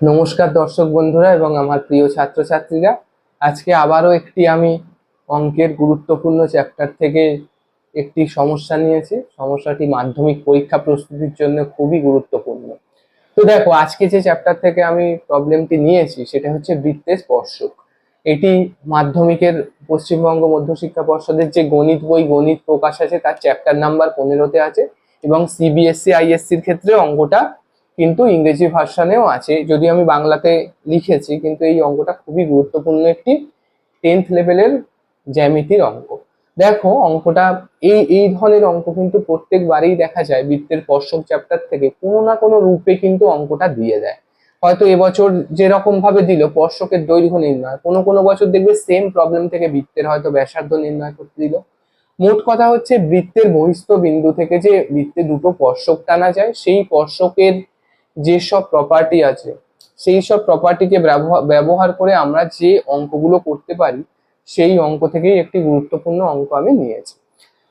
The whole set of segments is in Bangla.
নমস্কার দর্শক বন্ধুরা এবং আমার প্রিয় ছাত্রছাত্রীরা। আজকে আবারও একটি আমি অঙ্কের গুরুত্বপূর্ণ চ্যাপ্টার থেকে একটি সমস্যা নিয়েছি। সমস্যাটি মাধ্যমিক পরীক্ষা প্রস্তুতির জন্য খুবই গুরুত্বপূর্ণ। তো দেখো, আজকে যে চ্যাপ্টার থেকে আমি প্রবলেমটি নিয়েছি, সেটা হচ্ছে বৃত্তের স্পর্শক। এটি মাধ্যমিকের পশ্চিমবঙ্গ মধ্যশিক্ষা পর্ষদের যে গণিত বই, গণিত প্রকাশ আছে, তার চ্যাপ্টার নাম্বার পনেরোতে আছে এবং সিবিএসসি আইএসসির ক্ষেত্রে অঙ্কটা কিন্তু ইংরেজি ভার্সানেও আছে। যদি আমি বাংলাতে লিখেছি, কিন্তু এই অঙ্কটা খুবই গুরুত্বপূর্ণ একটি টেন্থ লেভেলের জ্যামিতির অঙ্ক। দেখো, অঙ্কটা, এই এই ধরনের অঙ্ক কিন্তু প্রত্যেকবারেই দেখা যায় বৃত্তের স্পর্শক চ্যাপ্টার থেকে কোনো না কোনো রূপে কিন্তু অঙ্কটা দিয়ে দেয়। হয়তো এবছর যেরকম ভাবে দিল স্পর্শকের দৈর্ঘ্য নির্ণয়। কোনো কোনো বছর দেখবে সেম প্রবলেম থেকে বৃত্তের হয়তো ব্যাসার্ধ নির্ণয় করতে দিল। মোট কথা হচ্ছে, বৃত্তের বহিস্থ বিন্দু থেকে যে বৃত্তে দুটো স্পর্শক টানা যায়, সেই স্পর্শকের যেসব প্রপার্টি আছে সেই সব প্রপার্টিকে ব্যবহার করে আমরা যে অঙ্কগুলো করতে পারি, সেই অঙ্ক থেকেই একটি গুরুত্বপূর্ণ অঙ্ক আমি নিয়েছি।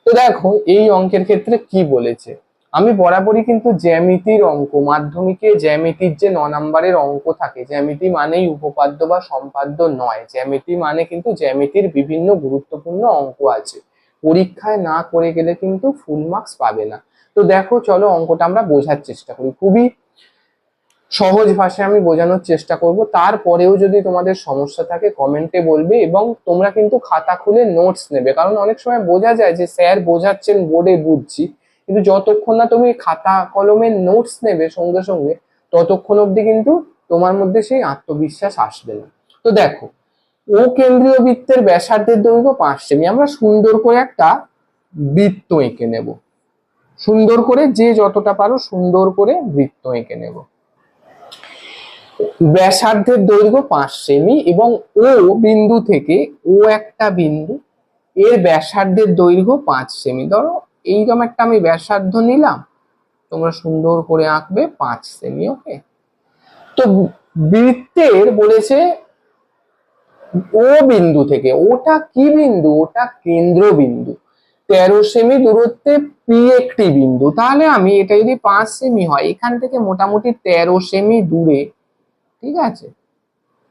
তো দেখো, এই অঙ্কের ক্ষেত্রে কি বলেছে? আমি বরাবরই কিন্তু জ্যামিতির অঙ্ক, মাধ্যমিকে জ্যামিতির যে ন নম্বরের অঙ্ক থাকে, জ্যামিতি মানেই উপপাদ্য বা সম্পাদ্য নয়, জ্যামিতি মানে কিন্তু জ্যামিতির বিভিন্ন গুরুত্বপূর্ণ অঙ্ক আছে। পরীক্ষায় না করে গেলে কিন্তু ফুল মার্কস পাবে না। তো দেখো, চলো অঙ্কটা আমরা বোঝার চেষ্টা করি। খুবই সহজ ভাষায় আমি বোঝানোর চেষ্টা করব। তারপরেও যদি তোমাদের সমস্যা থাকে কমেন্টে বলবে এবং তোমরা কিন্তু খাতা খুলে নোটস নেবে। কারণ অনেক সময় বোঝা যায় যে স্যার বোঝাচ্ছেন, বোর্ডে বুঝছি। কিন্তু যতক্ষণ না তুমি খাতা কলমের নোটস নেবে সঙ্গে সঙ্গে, ততক্ষণ অবধি কিন্তু তোমার মধ্যে সেই আত্মবিশ্বাস আসবে না। তো দেখো, ও কেন্দ্রীয় বৃত্তের ব্যাসার্ধের দৈর্ঘ্য পাঁচ সেমি আমরা সুন্দর করে একটা বৃত্ত এঁকে নেব। সুন্দর করে যে যতটা পারো সুন্দর করে বৃত্ত এঁকে নেব। ব্যাসার্ধের দৈর্ঘ্য পাঁচ সেমি এবং ও বিন্দু থেকে ও একটা বিন্দু, এর ব্যাসার্ধের দৈর্ঘ্য পাঁচ সেমি। ধরো, এইরকম একটা আমি ব্যাসার্ধ নিলাম, তোমরা সুন্দর করে আঁকবে পাঁচ সেমি, ওকে? তো বৃত্তের বলেছে ও বিন্দু থেকে, ওটা কি বিন্দু? ওটা কেন্দ্র বিন্দু। তেরো সেমি দূরত্বে পি একটি বিন্দু। তাহলে আমি, এটা যদি পাঁচ সেমি হয়, এখান থেকে মোটামুটি তেরো সেমি দূরে ঠিক আছে?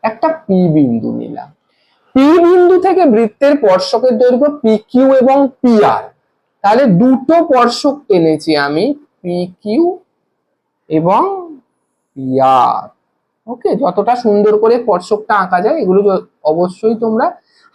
একটা পি বিন্দু নিলাম। পি বিন্দু থেকে বৃত্তের স্পর্শকের দৈর্ঘ্য পি কিউ এবং পি আর তাহলে দুটো স্পর্শক টেনেছি আমি পি কিউ এবং পি আর ওকে যতটা সুন্দর করে স্পর্শকটা আঁকা যায়, এগুলো অবশ্যই তোমরা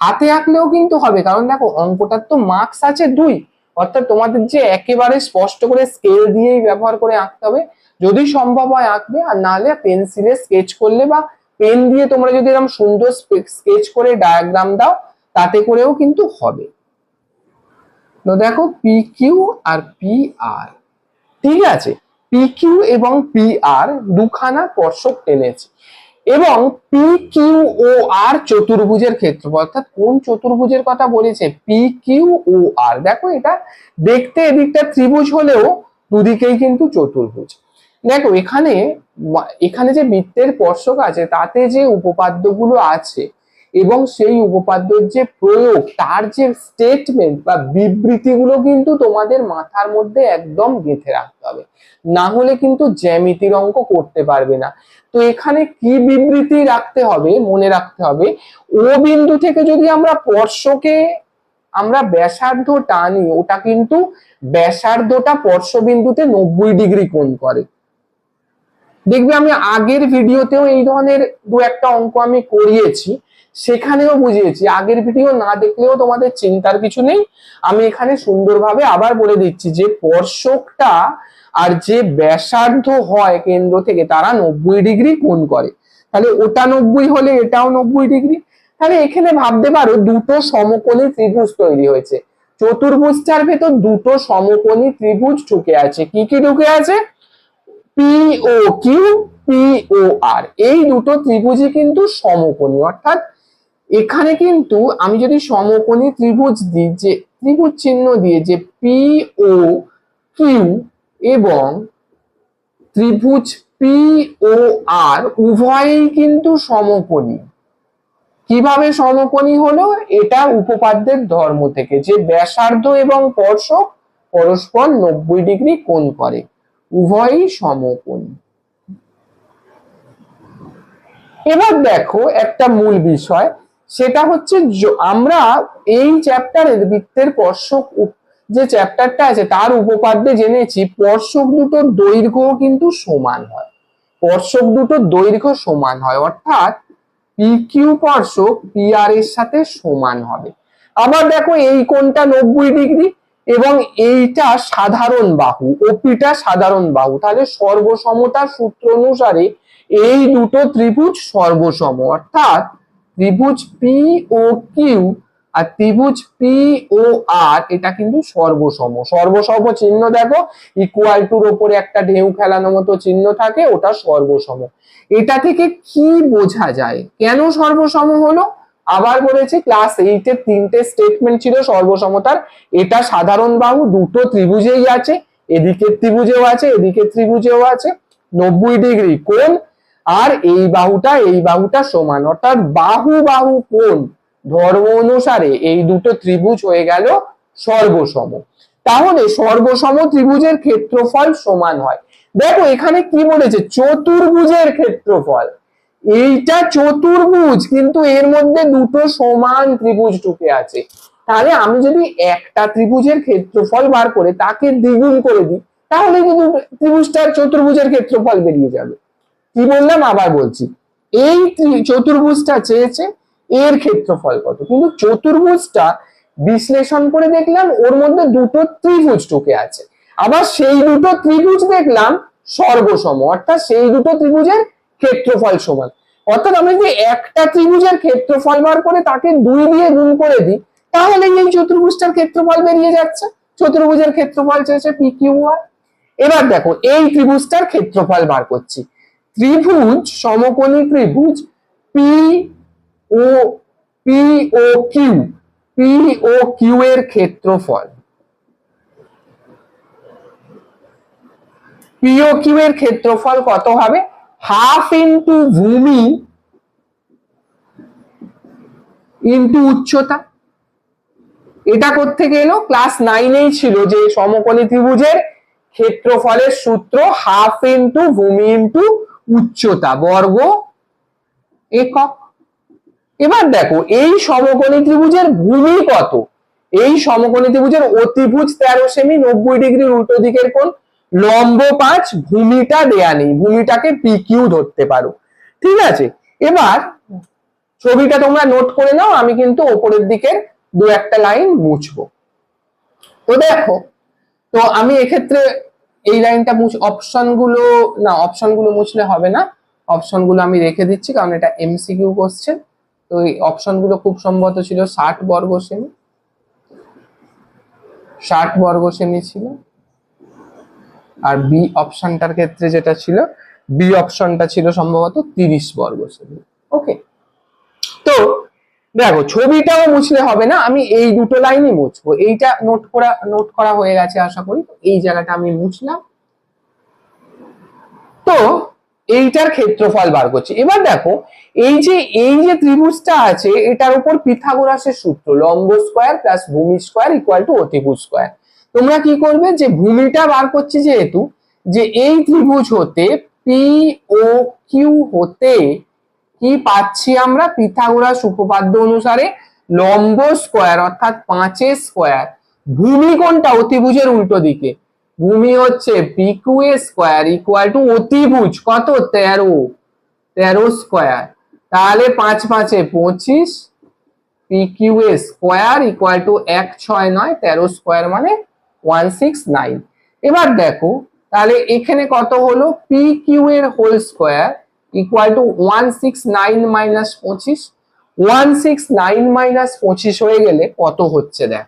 হাতে আঁকলেও কিন্তু হবে। কারণ দেখো, অঙ্কটার তো মার্কস আছে দুই। অর্থাৎ তোমাদের যে একেবারে স্পষ্ট করে স্কেল দিয়েই ব্যবহার করে আঁকতে হবে যদি সম্ভব হয় আঁকবে, আর নাহলে পেন্সিলে স্কেচ করলে বা পেন দিয়ে তোমরা যদি এরকম সুন্দর স্কেচ করে ডায়াগ্রাম দাও, তাতে করেও কিন্তু হবে। তো দেখো পি কিউ আর পি আর ঠিক আছে? পি কিউ এবং পি আর দুখানা স্পর্শক টেনেছে। এবং পি কিউ ও আর চতুর্ভুজের ক্ষেত্র অর্থাৎ কোন চতুর্ভুজের কথা বলেছে? পি কিউ ও আর দেখো এটা দেখতে এদিকটা ত্রিভুজ হলেও দুদিকেই কিন্তু চতুর্ভুজ। দেখো, এখানে এখানে যে বৃত্তের স্পর্শক আছে, তাতে যে উপপাদ্যগুলো আছে এবং সেই উপপাদ্যের যে প্রয়োগ, তার যে স্টেটমেন্ট বা বিবৃতিগুলো কিন্তু তোমাদের মাথার মধ্যে একদম গেঁথে রাখতে হবে। না হলে কিন্তু জ্যামিতির অঙ্ক করতে পারবে না। তো এখানে কি বিবৃতি রাখতে হবে, মনে রাখতে হবে, ও বিন্দু থেকে যদি আমরা স্পর্শকে আমরা ব্যাসার্ধ টানি, ওটা কিন্তু ব্যাসার্ধটা স্পর্শবিন্দুতে নব্বই ডিগ্রি কোণ করে। দেখবে আমি আগের ভিডিওতেও এই ধরনের দু একটা অঙ্ক আমি করিয়েছি, সেখানেও বুঝিয়েছি। আগের ভিডিও না দেখলেও তোমাদের চিন্তার কিছু নেই। আমি এখানে সুন্দরভাবে আবার বলে দিচ্ছি যে স্পর্শকটা আর যে ব্যাসার্ধ হয় কেন্দ্র থেকে তারা নব্বই ডিগ্রি কোণ করে। তাহলে ওটা নব্বই হলে এটাও নব্বই ডিগ্রি। তাহলে এখানে ভাবতে পারো দুটো সমকোণী ত্রিভুজ তৈরি হয়েছে। চতুর্ভুজটার ভেতর দুটো সমকোণী ত্রিভুজ ঢুকে আছে। কি কি ঢুকে আছে? P O Q P O R এই দুটো ত্রিভুজই কিন্তু সমকোণী। অর্থাৎ এখানে কিন্তু আমি যদি সমকোণী ত্রিভুজ দিই, যে ত্রিভুজ চিহ্ন দিয়ে যে পি ও কিউ এবং ত্রিভুজ পি ও আর উভয়ই কিন্তু সমকোণী। কীভাবে সমকোণী হলো? এটা উপপাদ্যের ধর্ম থেকে। যে ব্যাসার্ধ এবং স্পর্শক পরস্পর নব্বই ডিগ্রি কোণ করে। উভয়ই সমকোণী। এবার দেখো একটা মূল বিষয়, সেটা হচ্ছে আমরা এই চ্যাপ্টারের বৃত্তের স্পর্শক যে চ্যাপ্টারটা আছে, তার উপপাদ্যে জেনেছি, স্পর্শক দুটোর দৈর্ঘ্য কিন্তু সমান হয়। স্পর্শক দুটোর দৈর্ঘ্য সমান হয়, অর্থাৎ পি স্পর্শক পি আর এর সাথে সমান হবে। আবার দেখো এই কোণটা নব্বই ডিগ্রি এবং এইটা সাধারণ বাহু ওপিটা সাধারণ বাহু। তাহলে সর্বসমতার সূত্র অনুসারে এই দুটো ত্রিভুজ সর্বসম। অর্থাৎ ত্রিভুজ পি ও কিউ আর ত্রিভুজ পি ও আর এটা কিন্তু সর্বসম। সর্বসম চিহ্ন দেখো ইকুয়াল টুর ওপরে একটা ঢেউ খেলানো মতো চিহ্ন থাকে, ওটা সর্বসম। এটা থেকে কি বোঝা যায়? কেন সর্বসম হলো? আবার বলেছি ক্লাস এইটের তিনটে স্টেটমেন্ট ছিল সর্বসমতার। এটা সাধারণ বাহু, দুটো ত্রিভুজেই আছে এদিকের ত্রিভুজেও আছে এদিকের ত্রিভুজেও আছে। নব্বই ডিগ্রি, কোণ? আর এই বাহুটা এই বাহুটা সমান। অর্থাৎ বাহু বাহু কোণ ধর্ম অনুসারে এই দুটো ত্রিভুজ হয়ে গেল সর্বসম। তাহলে সর্বসম ত্রিভুজের ক্ষেত্রফল সমান হয়। দেখো, এখানে কি বলেছে? চতুর্ভুজের ক্ষেত্রফল। এইটা চতুর্ভুজ, কিন্তু এর মধ্যে দুটো সমান ত্রিভুজ ঢুকে আছে। তাহলে আমি যদি একটা ত্রিভুজের ক্ষেত্রফল বার করে তাকে দ্বিগুণ করে দিই, তাহলে কিন্তু ত্রিভুজটার চতুর্ভুজের ক্ষেত্রফল বেরিয়ে যাবে। কি বললাম? আবার বলছি। এই চতুর্ভুজটা চেয়েছে এর ক্ষেত্রফল কত? কিন্তু চতুর্ভুজটা বিশ্লেষণ করে দেখলাম ওর মধ্যে দুটো ত্রিভুজ ঢুকে আছে। আবার সেই দুটো ত্রিভুজ দেখলাম সর্বসম, অর্থাৎ সেই দুটো ত্রিভুজের ক্ষেত্রফল সমান। অর্থাৎ আমি যদি একটা ত্রিভুজের ক্ষেত্রফল বার করে তাকে দুই দিয়ে গুণ করে দিই, তাহলে এই চতুর্ভুজটার ক্ষেত্রফল বেরিয়ে যাচ্ছে। চতুর্ভুজের ক্ষেত্রফল চেয়েছে পি কিউ আর এবার দেখো, এই ত্রিভুজটার ক্ষেত্রফল বার করছি। ত্রিভুজ, সমকোণী ত্রিভুজ P O P O Q P O Q এর ক্ষেত্রফল। পি ও কিউ এর ক্ষেত্রফল কত হবে? হাফ ইন্টু ভূমি ইন্টু উচ্চতা। এটা কোত্থেকে এলো? ক্লাস নাইনেই ছিল যে সমকোণী ত্রিভুজের ক্ষেত্রফলের সূত্র হাফ ইন্টু ভূমি ইন্টু উচ্চতা, বর্গ একক। এবার দেখো, এই সমকোণী ত্রিভুজের ভূমি কত? এই সমকোণী ত্রিভুজের অতিভুজ তেরো সেমি নব্বই ডিগ্রি উল্টো দিকের কোণ লম্ব পাঁচ, ভূমিটা দেয়া নেই। ভূমিটাকে পিকিউ ধরতে পারো। ঠিক আছে? এবার ছবিটা তোমরা নোট করে নাও, আমি কিন্তু ওপরের দিকে দু একটা লাইন মুছবো। তো দেখো, তো আমি এক্ষেত্রে এই লাইনটা মুছ অপশনগুলো, না অপশনগুলো মুছলে হবে না। অপশনগুলো আমি রেখে দিচ্ছি, কারণ এটা এমসিকিউ কোশ্চেন তো এই অপশনগুলো খুব সম্ভবত ছিল ষাট বর্গ সেমি। ষাট বর্গ সেমি ছিল। আর বি অপশনটার ক্ষেত্রে যেটা ছিল বি অপশনটা ছিল সম্ভবত তিরিশ বর্গ সেমি। ওকে তো দেখো, ছবিটাও মুছলে হবে না, আমি এই দুটো লাইনই মুছবো। এইটা নোট করা নোট করা হয়ে গেছে আশা করি এই জায়গাটা আমি মুছলাম। তো এইটার ক্ষেত্রফল বার করছি। এবার দেখো, এই যে এই যে ত্রিভুজটা আছে, এটার উপর পিথাগোরাসের সূত্র, লম্ব স্কোয়ার প্লাস ভূমি স্কোয়ার ইকুয়াল টু অতিভুজ স্কোয়ার তোমরা কি করবে? যে ভূমিটা বার করছি যেহেতু, যে এই ত্রিভুজ হতে পি ও কিউ হতে কি পাচ্ছি আমরা? পিথাগোরাস উপপাদ্য অনুসারে লম্ব স্কোয়ার অর্থাৎ পাঁচের স্কোয়ার ভূমি কোনটা? অতিভুজের উল্টো দিকে। ভূমি হচ্ছে পিকিউ স্কোয়ার ইকুয়াল টু অতিভুজ। কত? তেরো। তেরো স্কোয়ার তাহলে পাঁচ পাঁচে পঁচিশ। পিকিউ স্কোয়ার ইকুয়াল টু এক ছয় নয়। তেরো স্কোয়ার মানে ওয়ান সিক্স নাইন এবার দেখো, তাহলে এখানে কত হলো? পি কিউ এর whole square equal to one six nine minus পঁচিশ। ওয়ান সিক্স নাইন মাইনাস পঁচিশ হয়ে গেলে কত হচ্ছে দেখ?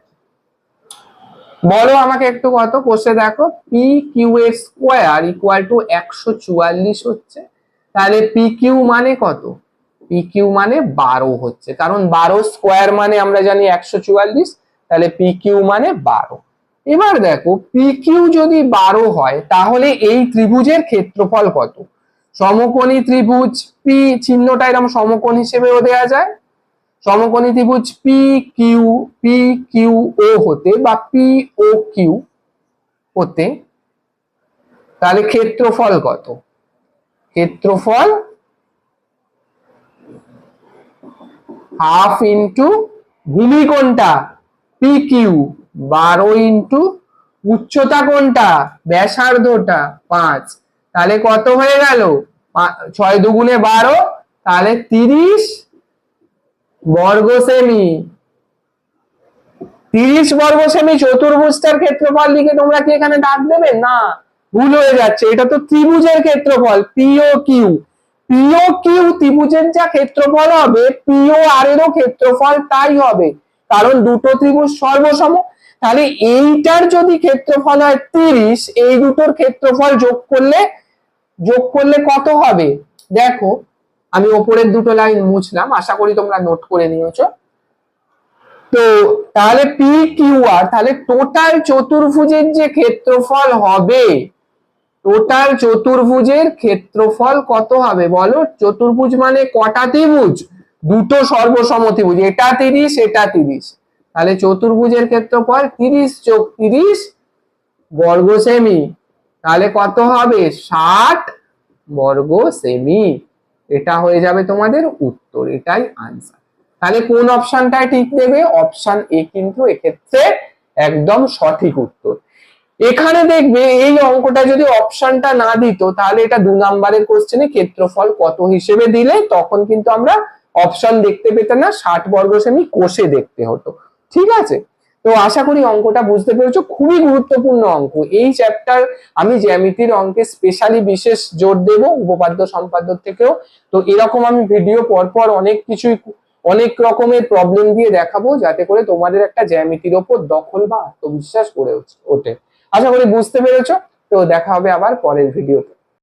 বলো আমাকে একটু কত? কোষে দেখো পি কিউ এর স্কোয়ার ইকুয়াল টু একশো চুয়াল্লিশ হচ্ছে। তাহলে পি কিউ মানে কত? পি কিউ মানে বারো হচ্ছে। কারণ বারো স্কোয়ার মানে আমরা জানি একশো চুয়াল্লিশ, তাহলে পি কিউ মানে বারো। এবার দেখো পি কিউ যদি বারো হয়, তাহলে এই ত্রিভুজের ক্ষেত্রফল কত? সমকোণী ত্রিভুজ পি চিহ্নটা এরকম সমকোণ হিসেবেও দেওয়া যায়। সমকোণী ত্রিভুজ P Q P Q O হতে বা পি ও কিউ হতে, তাহলে ক্ষেত্রফল কত? ক্ষেত্রফল হাফ ইন্টু ভূমি কোনটা পি কিউ বারো ইন্টু উচ্চতা কোনটা? ব্যাসার্ধটা পাঁচ। তাহলে কত হয়ে গেল? ছয় দুগুণে বারো, তাহলে তিরিশ বর্গ সেমি। তিরিশ বর্গ সেমি চতুর্ভুজটার ক্ষেত্রফল লিখে তোমরা কি এখানে দাগ দেবে? না, ভুল হয়ে যাচ্ছে। এটা তো ত্রিভুজের ক্ষেত্রফল পিও কিউ পিও কিউ ত্রিভুজের যা ক্ষেত্রফল হবে পিও আর এরও ক্ষেত্রফল তাই হবে। কারণ দুটো ত্রিভুজ সর্বসম তাহলে এইটার যদি ক্ষেত্রফল হয় তিরিশ, এই দুটোর ক্ষেত্রফল যোগ করলে যোগ করলে কত হবে? দেখো, আমি ওপরের দুটো লাইন মুছলাম, আশা করি তোমরা নোট করে নিয়েছো। তো তাহলে পি কিউ আর তাহলে টোটাল চতুর্ভুজের যে ক্ষেত্রফল হবে টোটাল চতুর্ভুজের ক্ষেত্রফল কত হবে বলো? চতুর্ভুজ মানে কটা ত্রিভুজ? দুটো সর্বসম ত্রিভুজ এটা তিরিশ এটা তিরিশ। তাহলে চতুর্ভুজের ক্ষেত্রফল তিরিশ যোগ তিরিশ বর্গ সেমি তাহলে কত হবে? ষাট বর্গ সেমি এটা হয়ে যাবে তোমাদের উত্তর, এটাই আনসার তাহলে কোন অপশনটাই ঠিক দেবে? অপশন এ কিন্তু এক্ষেত্রে একদম সঠিক উত্তর। এখানে দেখবে এই অঙ্কটা যদি অপশনটা না দিত, তাহলে এটা দু নাম্বারের কোশ্চেনে ক্ষেত্রফল কত হিসেবে দিলে? তখন কিন্তু আমরা অপশন দেখতে পেতাম না, ষাট বর্গ সেমি কোষে দেখতে হতো। ঠিক আছে? তো আশা করি অঙ্কটা বুঝতে পেরেছ। খুবই গুরুত্বপূর্ণ অঙ্ক। এই চ্যাপ্টার আমি জ্যামিতির অঙ্কে স্পেশালি বিশেষ জোর দেব, উপপাদ্য সম্পাদ্য থেকেও। তো এরকম আমি ভিডিও পরপর অনেক কিছুই, অনেক রকমের প্রবলেম দিয়ে দেখাবো যাতে করে তোমাদের একটা জ্যামিতির ওপর দখল বা আত্মবিশ্বাস করে ওঠে। আশা করি বুঝতে পেরেছ। তো দেখা হবে আবার পরের ভিডিওতে